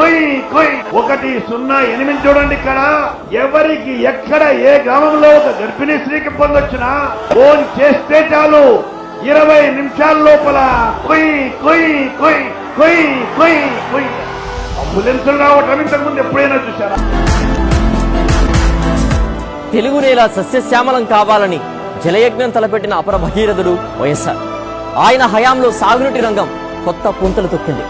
కొయ్ కొయ్. ఒకటి సున్నా ఎనిమిది చూడండి ఇక్కడ. ఎవరికి ఎక్కడ ఏ గ్రామంలో ఒక గర్భిణీ స్త్రీకి పొందొచ్చినా ఫోన్ చేస్తే చాలు. ఇరవై నిమిషాల లోపల కొయ్ కొయ్ కొయ్ కొయ్ కొయ్ కొయ్. అంబులెన్సులు రావటం ఇంతకు ముందు ఎప్పుడైనా చూసారా తెలుగు నేల సస్యశ్యామలం కావాలని జలయజ్ఞం తలపెట్టిన అపర భగీరథుడు వైఎస్ఆర్. ఆయన హయాంలో సాగునీటి రంగం కొత్త పుంతలు తొక్కింది.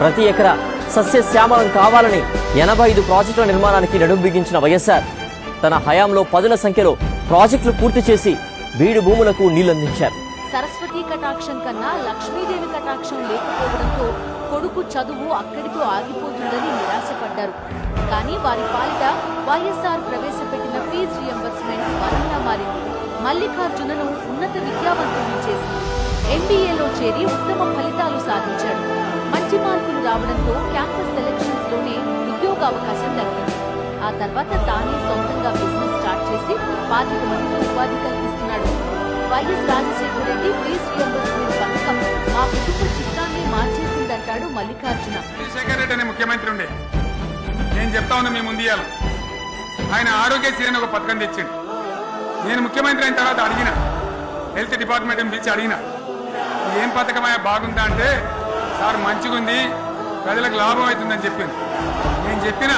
ప్రతి ఎకరా సస్యశ్యామలం కావాలని ఎనభై ఐదు ప్రాజెక్టుల నిర్మాణానికి నడుం బిగించిన వైఎస్ఆర్ తన హయాంలో పదుల సంఖ్యలో ప్రాజెక్టులు పూర్తి చేసి బీడు భూములకు నీళ్ళందించారు సరస్వతి కటాక్షం కన్నా లక్ష్మీదేవి కటాక్షం లేకపోవడంతో కొడుకు చదువు అక్కడితో ఆగిపోతుందని నిరాశపడ్డారు. కానీ వారి పాలిట వైఎస్ఆర్ ప్రవేశపెట్టిన ఫీజు రియంబర్స్మెంట్ వరంగా మారింది. మల్లికార్జునను ఉన్నత విద్యావంతుల్ని చేసింది. ఎంబీఏలో చేరి ఉత్తమ ఫలితాలు సాధించారు. అవకాశం దక్కింది. ఆ తర్వాత తానే సొంతంగా బిజినెస్ స్టార్ట్ చేసి పాతిక మందికి ఉపాధి కల్పిస్తున్నాడు YS Rajasekhara Reddy fees reimbursement పథకం మా కుటుంబ చిత్రాన్ని మార్చేసిందంటాడు మల్లికార్జున. రాజశేఖర్ రెడ్డి అనే ముఖ్యమంత్రి ఉండే. నేను చెప్తా ఉన్నా మీ ముందు ఆయన ఆరోగ్యశ్రీ అని ఒక పథకం తెచ్చిండు. నేను ముఖ్యమంత్రి అయిన తర్వాత అడిగిన. హెల్త్ డిపార్ట్మెంట్ పిలిచి అడిగిన. ఏం పథకమయ్యా బాగుందా అంటే సార్ మంచిగుంది. ప్రజలకు లాభం అవుతుందని చెప్పింది. నేను చెప్పిన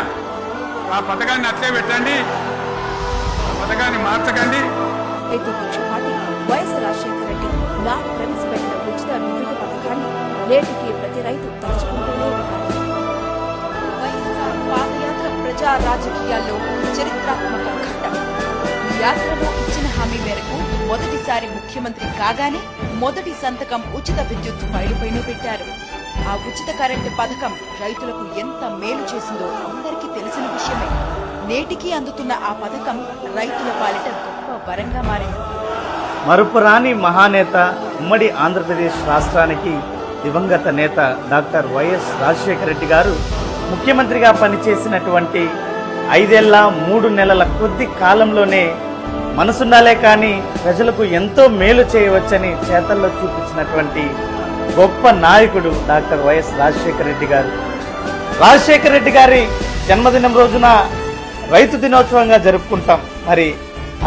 ఆ పథకాన్ని అట్లే పెట్టండి. ఆ పథకాన్ని మార్చకండి. వైఎస్ రాజశేఖర రెడ్డి ప్రవేశపెట్టిన ఉచిత విద్యుత్ పథకాన్ని నేటికి ప్రతి రైతు తలుచుకుంటూనే ఉన్నారు. వైఎస్ఆర్ పాదయాత్ర ప్రజా రాజకీయాల్లో చరిత్రాత్మక ఘట్టం. ఈ యాత్రలో ఇచ్చిన హామీ మేరకు మొదటిసారి ముఖ్యమంత్రి కాగానే మొదటి సంతకం ఉచిత విద్యుత్ ఫైలుపైనే పెట్టారు. ఆ ఉచిత కరెంటు పథకం రైతులకు ఎంత మేలు చేసిందో అందరికీ తెలిసిన విషయమే. నేటికి అందుతున్న ఆ పథకం రైతుల పాలిట గొప్ప వరంగా మారింది. మరుపురాని మహానేత ఉమ్మడి ఆంధ్రప్రదేశ్ రాష్ట్రానికి దివంగత నేత డాక్టర్ వైఎస్ రాజశేఖర రెడ్డి గారు ముఖ్యమంత్రిగా పనిచేసినటువంటి ఐదేళ్ళ మూడు నెలల కొద్ది కాలంలోనే మనసుండాలే కానీ ప్రజలకు ఎంతో మేలు చేయవచ్చని చేతల్లో చూపించినటువంటి గొప్ప నాయకుడు డాక్టర్ వైఎస్ రాజశేఖర రెడ్డి గారు. రాజశేఖర రెడ్డి గారి జన్మదినం రోజున రైతు దినోత్సవంగా జరుపుకుంటాం. మరి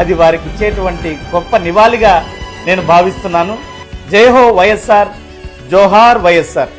అది వారికి ఇచ్చేటువంటి గొప్ప నివాళిగా నేను భావిస్తున్నాను. జై హో వైఎస్ఆర్ జోహార్ వైఎస్ఆర్.